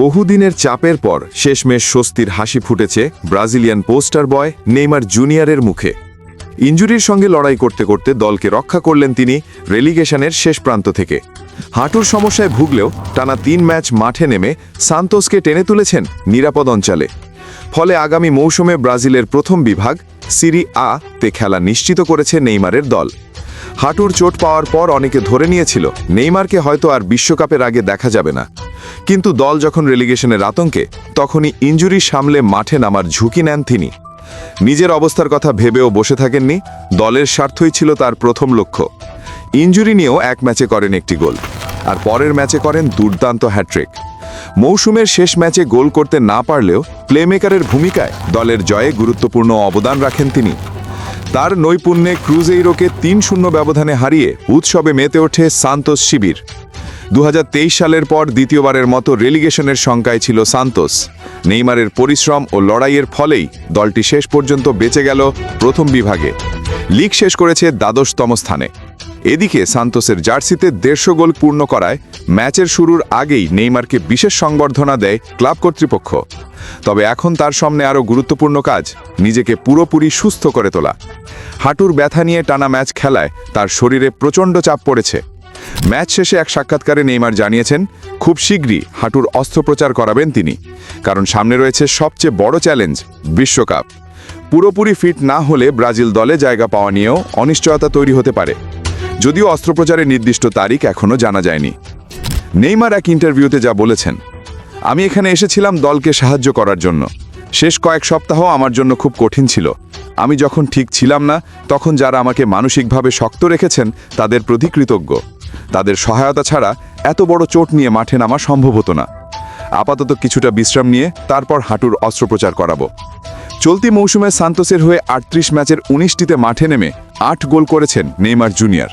বহুদিনের চাপের পর শেষমেশ স্বস্তির হাসি ফুটেছে ব্রাজিলিয়ান পোস্টার বয় নেইমার জুনিয়রের মুখে। ইঞ্জুরির সঙ্গে লড়াই করতে করতে দলকে রক্ষা করলেন তিনি রেলিগেশনের শেষ প্রান্ত থেকে। হাঁটুর সমস্যায় ভুগলেও টানা তিন ম্যাচ মাঠে নেমে সান্তোসকে টেনে তুলেছেন নিরাপদ অঞ্চলে। ফলে আগামী মৌসুমে ব্রাজিলের প্রথম বিভাগ সিরি আ তে খেলা নিশ্চিত করেছে নেইমারের দল। হাঁটুর চোট পাওয়ার পর অনেকে ধরে নিয়েছিল, নেইমারকে হয়তো আর বিশ্বকাপের আগে দেখা যাবে না। কিন্তু দল যখন রেলিগেশনের আতঙ্কে, তখনই ইঞ্জুরি সামলে মাঠে নামার ঝুঁকি নেন তিনি। নিজের অবস্থার কথা ভেবেও বসে থাকেননি, দলের স্বার্থই ছিল তার প্রথম লক্ষ্য। ইঞ্জুরি নিয়েও এক ম্যাচে করেন একটি গোল, আর পরের ম্যাচে করেন দুর্দান্ত হ্যাট্রিক মৌসুমের শেষ ম্যাচে গোল করতে না পারলেও প্লেমেকারের ভূমিকায় দলের জয়ে গুরুত্বপূর্ণ অবদান রাখেন তিনি। তার নৈপুণ্যে ক্রুজেইরোকে তিন শূন্য ব্যবধানে হারিয়ে উৎসবে মেতে ওঠে সান্তোস শিবির। দু হাজার তেইশ সালের পর দ্বিতীয়বারের মতো রেলিগেশনের সংখ্যায় ছিল সান্তোস। নেইমারের পরিশ্রম ও লড়াইয়ের ফলেই দলটি শেষ পর্যন্ত বেঁচে গেল প্রথম বিভাগে। লিগ শেষ করেছে দ্বাদশতম স্থানে। এদিকে সান্তোসের জার্সিতে দেড়শো গোল পূর্ণ করায় ম্যাচের শুরুর আগেই নেইমারকে বিশেষ সংবর্ধনা দেয় ক্লাব কর্তৃপক্ষ। তবে এখন তার সামনে আরও গুরুত্বপূর্ণ কাজ, নিজেকে পুরোপুরি সুস্থ করে তোলা। হাঁটুর ব্যথা নিয়ে টানা ম্যাচ খেলায় তার শরীরে প্রচণ্ড চাপ পড়েছে। ম্যাচ শেষে এক সাক্ষাৎকারে নেইমার জানিয়েছেন, খুব শীঘ্রই হাঁটুর অস্ত্রোপচার করাবেন তিনি, কারণ সামনে রয়েছে সবচেয়ে বড় চ্যালেঞ্জ, বিশ্বকাপ। পুরোপুরি ফিট না হলে ব্রাজিল দলে জায়গা পাওয়া নিয়েও অনিশ্চয়তা তৈরি হতে পারে। যদিও অস্ত্রোপচারের নির্দিষ্ট তারিখ এখনও জানা যায়নি। নেইমার এক ইন্টারভিউতে যা বলেছেন, আমি এখানে এসেছিলাম দলকে সাহায্য করার জন্য। শেষ কয়েক সপ্তাহ আমার জন্য খুব কঠিন ছিল। আমি যখন ঠিক ছিলাম না, তখন যারা আমাকে মানসিকভাবে শক্ত রেখেছেন, তাদের প্রতি কৃতজ্ঞ। তাদের সহায়তা ছাড়া এত বড় চোট নিয়ে মাঠে নামা সম্ভব হতো না। আপাতত কিছুটা বিশ্রাম নিয়ে তারপর হাঁটুর অস্ত্রোপচার করাবো। চলতি মৌসুমে সান্তোসের হয়ে আটত্রিশ ম্যাচের উনিশটিতে মাঠে নেমে আট গোল করেছেন নেইমার জুনিয়র।